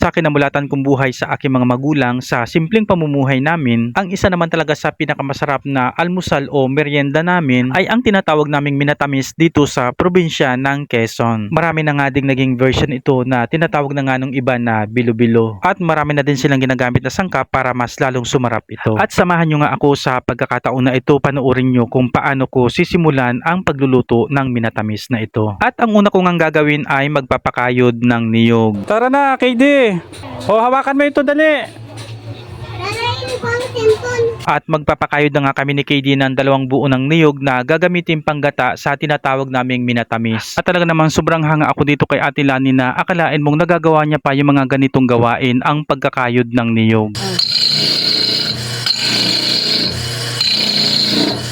sa kinamulatan kong buhay sa aking mga magulang sa simpleng pamumuhay namin, ang isa naman talaga sa pinakamasarap na almusal o merienda namin ay ang tinatawag naming minatamis dito sa probinsya ng Quezon. Marami na nga ding naging version ito na tinatawag na nga nung iba na bilo-bilo. At marami na din silang ginagamit na sangkap para mas lalong sumarap ito. At samahan nyo nga ako sa pagkakataon na ito, panoorin nyo kung paano ko sisimulan ang pagluluto ng minatamis na ito. At ang una ko nga gagawin ay magpapakayod ng niyog. Tara na, KD! O, hawakan mo ito, dali! At magpapakayod na nga kami ni KD ng dalawang buo ng niyog na gagamitin panggata sa tinatawag naming minatamis. At talaga namang sobrang hanga ako dito kay Ate Lani na akalain mong nagagawa niya pa yung mga ganitong gawain ang pagkakayod ng niyog.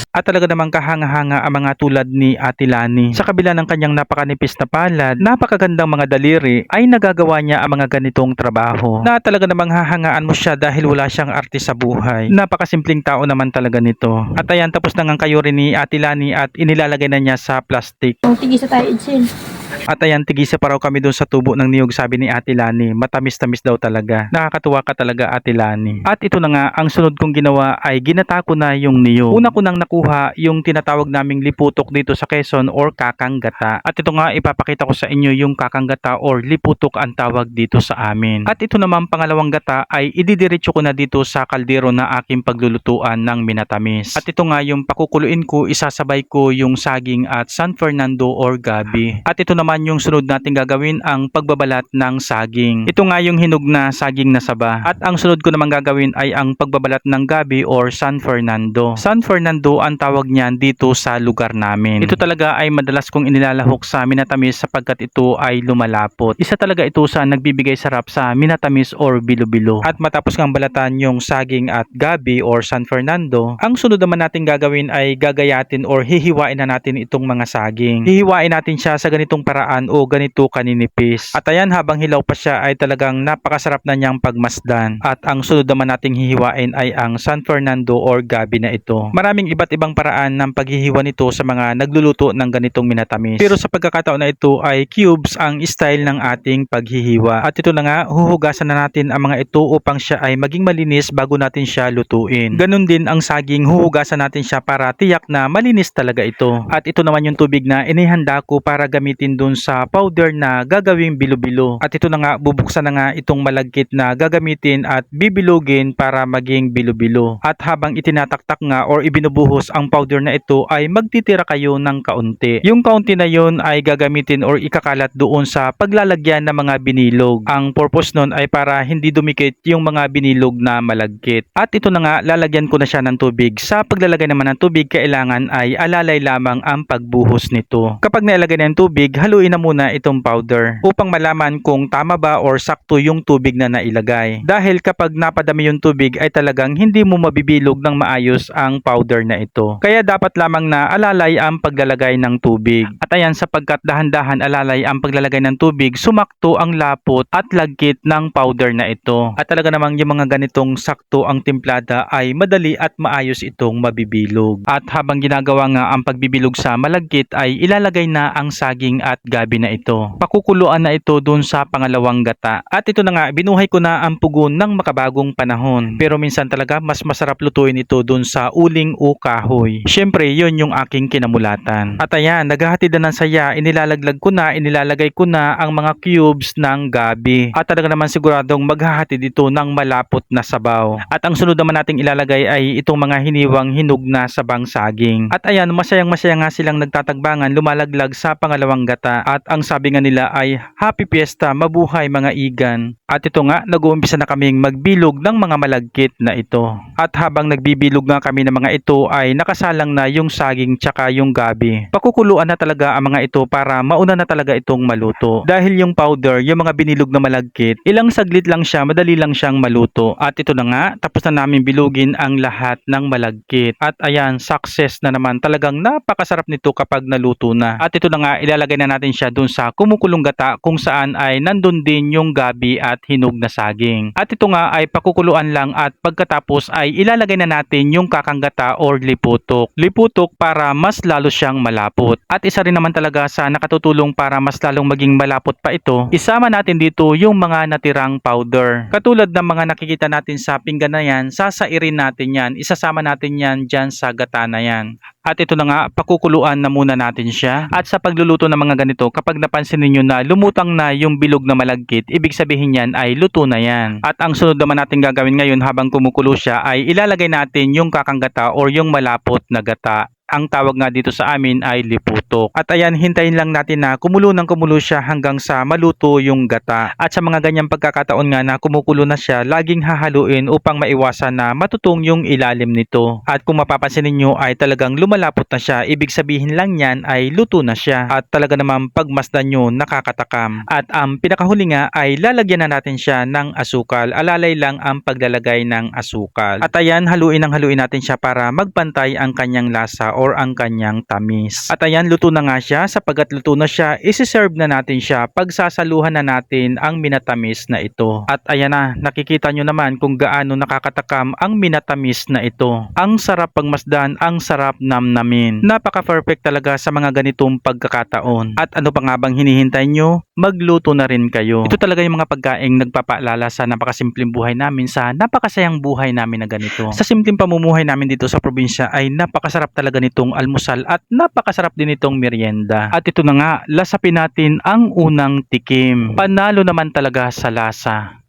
At talaga namang kahanga-hanga ang mga tulad ni Ate Lani. Sa kabila ng kanyang napakanipis na palad, napakagandang mga daliri ay nagagawa niya ang mga ganitong trabaho. Na talaga namang hahangaan mo siya dahil wala siyang arte sa buhay. Napakasimpleng tao naman talaga nito. At ayan, tapos na nga kayo rin ni Ate Lani at inilalagay na niya sa plastic. Ang tigisa tayo, Idsin. At ayan, tigisa pa raw kami doon sa tubo ng niyog sabi ni Ate Lani. Matamis-tamis daw talaga. Nakakatuwa ka talaga Ate Lani. At ito na nga, ang sunod kong ginawa ay ginata ko na yung niyog. Una ko nang nakuha yung tinatawag naming liputok dito sa Quezon or kakanggata. At ito nga, ipapakita ko sa inyo yung kakanggata or liputok ang tawag dito sa amin. At ito naman pangalawang gata ay ididiretso ko na dito sa kaldero na aking paglulutuan ng minatamis. At ito nga yung pakukuluin ko, isasabay ko yung saging at San Fernando or gabi. At ito naman yung sunod natin gagawin ang pagbabalat ng saging. Ito nga yung hinog na saging na saba. At ang sunod ko naman gagawin ay ang pagbabalat ng gabi or San Fernando. San Fernando ang tawag niyan dito sa lugar namin. Ito talaga ay madalas kong inilalahok sa minatamis sapagkat ito ay lumalapot. Isa talaga ito sa nagbibigay sarap sa minatamis or bilo-bilo. At matapos ng balatan yung saging at gabi or San Fernando, ang sunod naman natin gagawin ay gagayatin or hihiwain na natin itong mga saging. Hihiwain natin siya sa ganitong paraan o ganito kaninipis. At ayan habang hilaw pa siya ay talagang napakasarap na niyang pagmasdan. At ang sunod naman nating hihiwain ay ang San Fernando or gabi na ito. Maraming iba't ibang paraan ng paghihiwa nito sa mga nagluluto ng ganitong minatamis. Pero sa pagkakataon na ito ay cubes ang style ng ating paghihiwa. At ito na nga, huhugasan na natin ang mga ito upang siya ay maging malinis bago natin siya lutuin. Ganon din ang saging, huhugasan natin siya para tiyak na malinis talaga ito. At ito naman yung tubig na inihanda ko para gamitin dun sa powder na gagawing bilo-bilo. At ito na nga, bubuksan na nga itong malagkit na gagamitin at bibilugin para maging bilo-bilo. At habang itinataktak nga or ibinubuhos ang powder na ito ay magtitira kayo ng kaunti. Yung kaunti na yun ay gagamitin or ikakalat doon sa paglalagyan ng mga binilog. Ang purpose nun ay para hindi dumikit yung mga binilog na malagkit. At ito na nga, lalagyan ko na siya ng tubig. Sa paglalagay naman ng tubig, kailangan ay alalay lamang ang pagbuhos nito. Kapag nailagay na yung tubig, haluin na muna itong powder upang malaman kung tama ba or sakto yung tubig na nailagay. Dahil kapag napadami yung tubig ay talagang hindi mo mabibilog ng maayos ang powder na ito. Kaya dapat lamang na alalay ang paglalagay ng tubig. At ayan sapagkat dahan-dahan alalay ang paglalagay ng tubig, sumakto ang lapot at lagkit ng powder na ito. At talaga namang yung mga ganitong sakto ang timplada ay madali at maayos itong mabibilog. At habang ginagawa nga ang pagbibilog sa malagkit ay ilalagay na ang saging at gabi na ito. Pakukuluan na ito dun sa pangalawang gata. At ito na nga, binuhay ko na ang pugon ng makabagong panahon. Pero minsan talaga mas masarap lutuin ito dun sa uling o kahoy. Syempre, yun yung aking kinamulatan. At ayan, naghahatid na ng saya, inilalaglag ko na, inilalagay ko na ang mga cubes ng gabi. At talaga naman siguradong maghahatid ito ng malapot na sabaw. At ang sunod naman nating ilalagay ay itong mga hiniwang hinog na sabang saging. At ayan, masayang masaya nga silang nagtatagbangan, lumalaglag sa pangalawang gata. At ang sabi nga nila ay, Happy Fiesta, mabuhay mga igan. At ito nga, nag-uumpisa na kaming magbilog ng mga malagkit na ito. At habang nagbibilog nga kami ng mga ito ay nakasalang na yung saging tsaka yung gabi. Pakukuluan na talaga ang mga ito para mauna na talaga itong maluto. Dahil yung powder, yung mga binilog na malagkit, ilang saglit lang siya, madali lang siyang maluto. At ito na nga, tapos na namin bilugin ang lahat ng malagkit. At ayan, success na naman. Talagang napakasarap nito kapag naluto na. At ito na nga, ilalagay na natin siya dun sa kumukulong gata kung saan ay nandun din yung gabi at hinog na saging. At ito nga ay pakukuluan lang at pagkatapos ay ilalagay na natin yung kakanggata or liputok. Liputok para mas lalo siyang malapot. At isa rin naman talaga sa nakatutulong para mas lalong maging malapot pa ito, isama natin dito yung mga natirang powder. Katulad ng mga nakikita natin sa pinggan na yan, sasairin natin yan, isasama natin yan dyan sa gata na yan. At ito na nga, pakukuluan na muna natin siya. At sa pagluluto ng mga ganito, kapag napansin ninyo na lumutang na yung bilog na malagkit, ibig sabihin yan ay luto na yan. At ang sunod naman natin gagawin ngayon habang kumukulo siya ay ilalagay natin yung kakanggata or yung malapot na gata. Ang tawag nga dito sa amin ay liputok. At ayan, hintayin lang natin na kumulo ng kumulo siya hanggang sa maluto yung gata. At sa mga ganyang pagkakataon nga na kumukulo na siya, laging hahaluin upang maiwasan na matutong yung ilalim nito. At kung mapapansin ninyo ay talagang lumalapot na siya, ibig sabihin lang yan ay luto na siya. At talaga naman pagmasdan nyo nakakatakam. At ang pinakahuli nga ay lalagyan na natin siya ng asukal. Alalay lang ang paglalagay ng asukal. At ayan, haluin ang haluin natin siya para magpantay ang kanyang lasa or ang kanyang tamis. At ayan, luto na nga siya. Sapagat luto na siya, isi-serve na natin siya. Pagsasaluhan na natin ang minatamis na ito. At ayan na, nakikita nyo naman kung gaano nakakatakam ang minatamis na ito. Ang sarap pagmasdan, ang sarap namnamin. Napaka-perfect talaga sa mga ganitong pagkakataon. At ano pa nga bang hinihintay nyo? Magluto na rin kayo. Ito talaga yung mga pagkaing nagpapaalala sa napakasimpleng buhay namin, sa napakasayang buhay namin na ganito. Sa simpleng pamumuhay namin dito sa probinsya ay napakasarap talaga nitong almusal at napakasarap din itong merienda. At ito na nga, lasapin natin ang unang tikim. Panalo naman talaga sa lasa.